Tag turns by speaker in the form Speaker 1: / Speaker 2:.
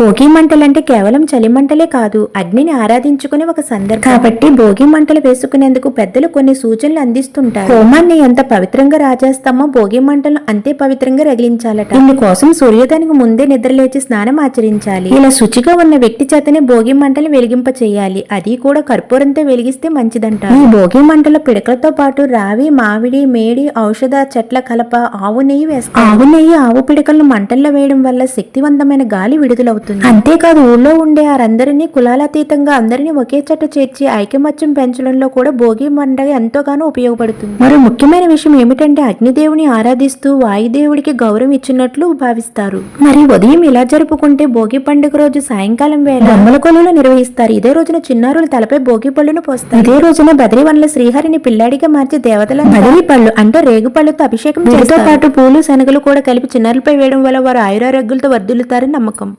Speaker 1: భోగి మంటలంటే కేవలం చలి మంటలే కాదు అగ్నిని ఆరాధించుకునే ఒక సందర్భం. కాబట్టి భోగి మంటలు వేసుకునేందుకు పెద్దలు కొన్ని సూచనలు అందిస్తుంటారు. హోమాన్ని ఎంత పవిత్రంగా రాజేస్తామో భోగి మంటలను అంతే పవిత్రంగా రగిలించాలట. ఇందుకోసం సూర్యోదయానికి ముందే నిద్రలేచి స్నానం ఆచరించాలి. ఇలా శుచిగా ఉన్న వ్యక్తి చేతనే భోగి మంటలు వెలిగింప చేయాలి అది కూడా కర్పూరంతో వెలిగిస్తే మంచిదంట. ఈ భోగి మంటల పిడకలతో పాటు రావి మామిడి మేడి ఔషధ చెట్ల కలప ఆవు నెయ్యి వేస్తారు ఆవు నెయ్యి ఆవు పిడకలను మంటల్లో వేయడం వల్ల శక్తివంతమైన గాలి విడుదలవుతుంది. అంతేకాదు ఊళ్ళో ఉండే వారందరినీ కులాలతీతంగా అందరినీ ఒకే చెట్టు చేర్చి ఐకమత్యం పెంచడంలో కూడా భోగి మండగ ఎంతోగానో ఉపయోగపడుతుంది. మరో ముఖ్యమైన విషయం ఏమిటంటే అగ్నిదేవుని ఆరాధిస్తూ వాయుదేవుడికి గౌరవం ఇచ్చినట్లు భావిస్తారు. మరి ఉదయం ఇలా జరుపుకుంటే భోగి పండుగ రోజు సాయంకాలం వేళ బొమ్మల కొలువులు నిర్వహిస్తారు. ఇదే రోజున చిన్నారులు తలపై భోగి పళ్ళును పోస్తారు. ఇదే రోజున బద్రీవన్ల శ్రీహరిని పిల్లాడిగా మార్చి దేవతల బదిలీ పళ్ళు అంటే రేగు పళ్ళతో అభిషేకం చేస్తారు. పాటు పూలు శనగలు కూడా కలిపి చిన్నారులపై వేయడం వల్ల వారు ఆయురారోగ్యాలతో వర్ధిల్లుతారని నమ్మకం.